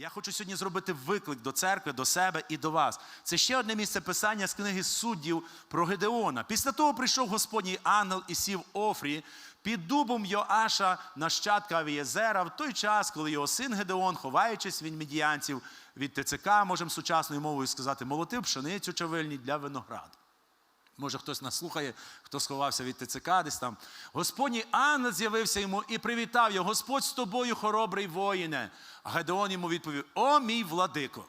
Я хочу сьогодні зробити виклик до церкви, до себе і до вас. Це ще одне місце писання з книги суддів про Гедеона. Після того прийшов Господній ангел і сів Офрі під дубом Йоаша, нащадка Авієзера, в той час, коли його син Гедеон, ховаючись від медіянців від ТЦК, можемо сучасною мовою сказати, молотив пшеницю чавильні для винограду. Може, хтось нас слухає, хто сховався від ТЦК десь там. Господній ангел з'явився йому і привітав його. Господь з тобою, хоробрий воїне. А Гедеон йому відповів: О, мій владико!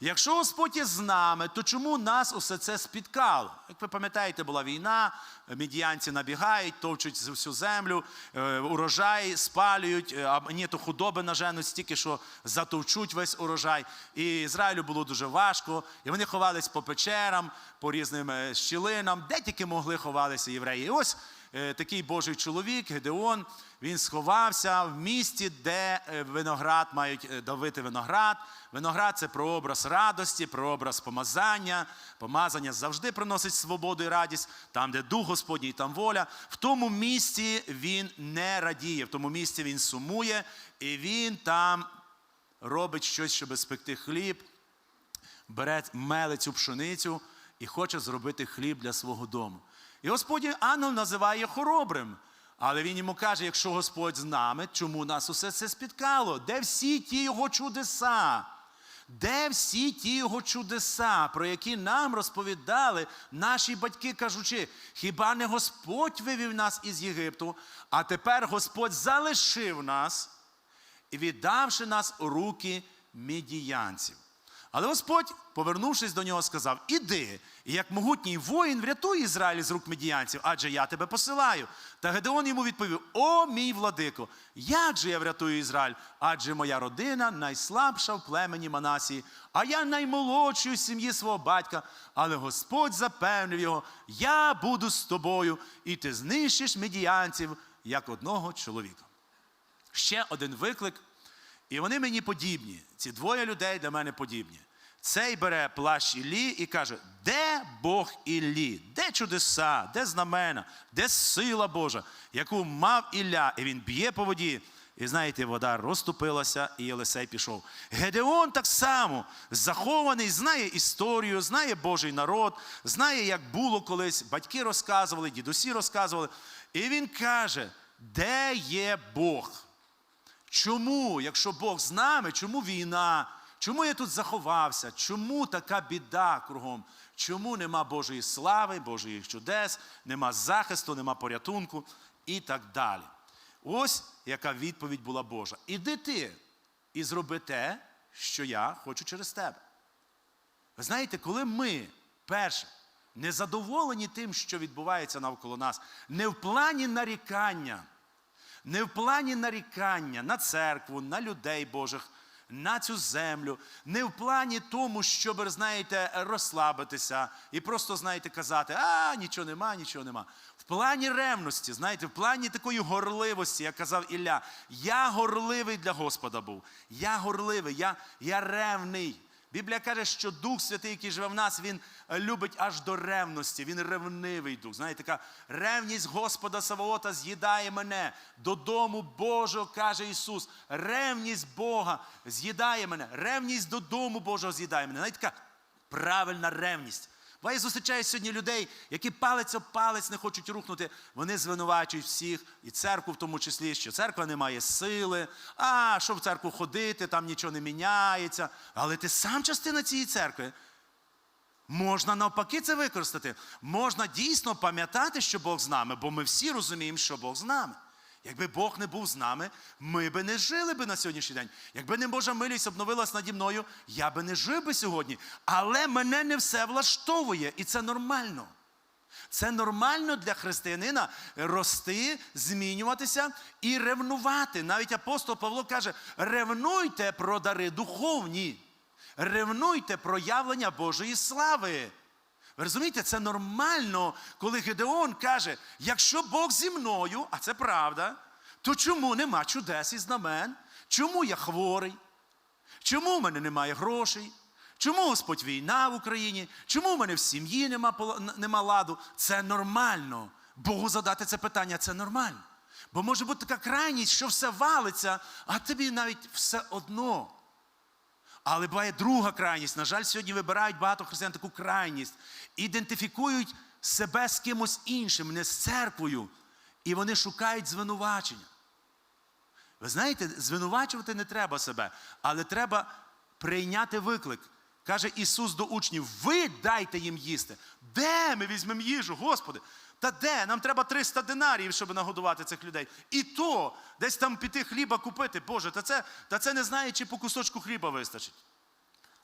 Якщо Господь є з нами, то чому нас усе це спіткало? Як ви пам'ятаєте, була війна, медіянці набігають, товчуть всю землю, е, урожай спалюють, е, а ні, то худоби наженуть стільки, що затовчуть весь урожай. І Ізраїлю було дуже важко, і вони ховались по печерам, по різним е, щілинам, де тільки могли ховалися євреї. І ось такий Божий чоловік, Гедеон, він сховався в місті, де е, виноград мають е, давити виноград. Виноград це прообраз радості, прообраз помазання. Помазання завжди приносить свободу і радість. Там, де дух Господній, там воля. В тому місці він не радіє, в тому місці він сумує, і він там робить щось, щоб спекти хліб, бере меле цю пшеницю і хоче зробити хліб для свого дому. І Господь ангел називає хоробрим. Але він йому каже: якщо Господь з нами, чому нас усе це спіткало? Де всі ті його чудеса? Де всі ті його чудеса, про які нам розповідали наші батьки, кажучи, хіба не Господь вивів нас із Єгипту, а тепер Господь залишив нас віддавши нас у руки медіянців. Але Господь, повернувшись до нього, сказав: Іди, і як могутній воїн, врятуй Ізраїль з рук медіянців, адже я тебе посилаю. Та Гедеон йому відповів: О, мій владико, як же я врятую Ізраїль? Адже моя родина найслабша в племені Манасії, а я наймолодший у сім'ї свого батька. Але Господь запевнив його: Я буду з тобою, і ти знищиш медіянців як одного чоловіка. Ще один виклик. І вони мені подібні. Ці двоє людей для мене подібні. Цей бере плащ Іллі і каже: де Бог Іллі? Де чудеса, де знамена, де сила Божа, яку мав Ілля, і він б'є по воді. І знаєте, вода розступилася, і Єлисей пішов. Гедеон так само захований, знає історію, знає Божий народ, знає, як було колись. Батьки розказували, дідусі розказували. І він каже: де є Бог? Чому, якщо Бог з нами, чому війна? Чому я тут заховався? Чому така біда кругом? Чому нема Божої слави, Божої чудес, нема захисту, нема порятунку і так далі? Ось яка відповідь була Божа. Іди ти і зроби те, що я хочу через тебе. Ви знаєте, коли ми, перше, не задоволені тим, що відбувається навколо нас, не в плані нарікання, не в плані нарікання на церкву, на людей Божих, на цю землю, не в плані тому, щоб, знаєте, розслабитися і просто, знаєте, казати, а нічого нема, нічого нема. В плані ревності, знаєте, в плані такої горливості, як казав Ілля, я горливий для Господа був. Я горливий, я, я ревний. Біблія каже, що Дух Святий, який живе в нас, він е, любить аж до ревності. Він ревнивий дух. Знаєте, така ревність Господа Саваота з'їдає мене. Додому Божого, каже Ісус. Ревність Бога з'їдає мене. Ревність додому Божого з'їдає мене. Знаєте, така правильна ревність. Бо я зустрічаю сьогодні людей, які палець об палець не хочуть рухнути. Вони звинувачують всіх, і церкву в тому числі, що церква не має сили, а що в церкву ходити, там нічого не міняється. Але ти сам частина цієї церкви. Можна навпаки це використати. Можна дійсно пам'ятати, що Бог з нами, бо ми всі розуміємо, що Бог з нами. Якби Бог не був з нами, ми би не жили би на сьогоднішній день. Якби не Божа милість обновилась наді мною, я би не жив би сьогодні. Але мене не все влаштовує, і це нормально. Це нормально для християнина рости, змінюватися і ревнувати. Навіть апостол Павло каже: ревнуйте про дари духовні, ревнуйте про явлення Божої слави. Ви розумієте, це нормально, коли Гедеон каже: якщо Бог зі мною, а це правда, то чому нема чудес і знамен? Чому я хворий? Чому в мене немає грошей? Чому Господь війна в Україні? Чому в мене в сім'ї нема, нема ладу? Це нормально. Богу задати це питання це нормально. Бо може бути така крайність, що все валиться, а тобі навіть все одно. Але буває друга крайність. На жаль, сьогодні вибирають багато християн таку крайність. Ідентифікують себе з кимось іншим, не з церквою. І вони шукають звинувачення. Ви знаєте, звинувачувати не треба себе, але треба прийняти виклик. Каже Ісус до учнів: ви дайте їм їсти. Де ми візьмемо їжу, Господи? Та де? Нам треба 300 динаріїв, щоб нагодувати цих людей. І то десь там піти хліба купити. Боже, та це, та це не знає, чи по кусочку хліба вистачить.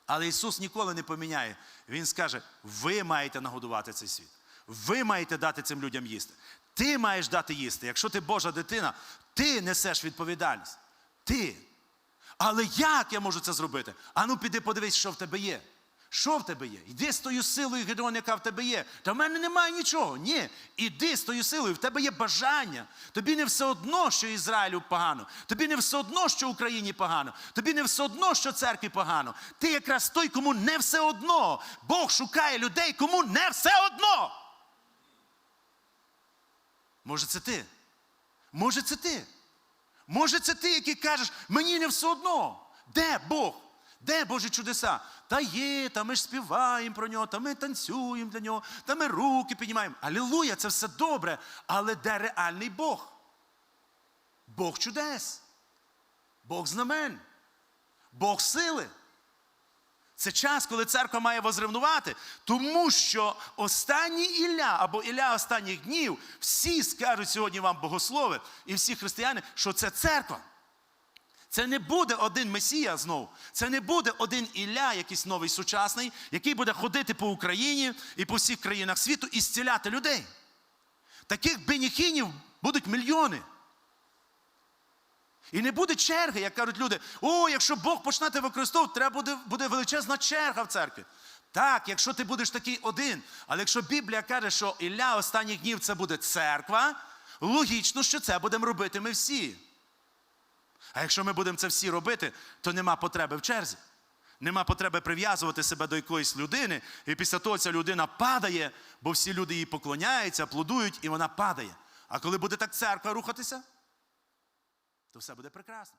Але Ісус ніколи не поміняє. Він скаже: ви маєте нагодувати цей світ. Ви маєте дати цим людям їсти. Ти маєш дати їсти. Якщо ти Божа дитина, ти несеш відповідальність. Ти. Але як я можу це зробити? Ану, піди подивись, що в тебе є. Що в тебе є? Йди з тою силою, Гедеон, яка в тебе є. Та в мене немає нічого. Ні. Іди з тою силою, в тебе є бажання. Тобі не все одно, що Ізраїлю погано. Тобі не все одно, що Україні погано. Тобі не все одно, що церкві погано. Ти якраз той, кому не все одно. Бог шукає людей, кому не все одно. Може, це ти? Може, це ти? Може, це ти, який кажеш, мені не все одно. Де Бог? Де Божі чудеса? Та є, та ми ж співаємо про нього, та ми танцюємо для нього, та ми руки піднімаємо. Алілуя, це все добре. Але де реальний Бог? Бог чудес, Бог знамен, Бог сили. Це час, коли церква має возревнувати, тому що останній Ілля або Ілля останніх днів всі скажуть сьогодні вам богослови і всі християни, що це церква. Це не буде один Месія знову. Це не буде один Ілля, якийсь новий сучасний, який буде ходити по Україні і по всіх країнах світу і зціляти людей. Таких беніхінів будуть мільйони. І не буде черги, як кажуть люди, о, якщо Бог почнете використовувати, треба буде, буде величезна черга в церкві. Так, якщо ти будеш такий один, але якщо Біблія каже, що Ілля останніх днів це буде церква, логічно, що це будемо робити ми всі. А якщо ми будемо це всі робити, то нема потреби в черзі. Нема потреби прив'язувати себе до якоїсь людини, і після того ця людина падає, бо всі люди їй поклоняються, аплодують, і вона падає. А коли буде так церква рухатися, то все буде прекрасно.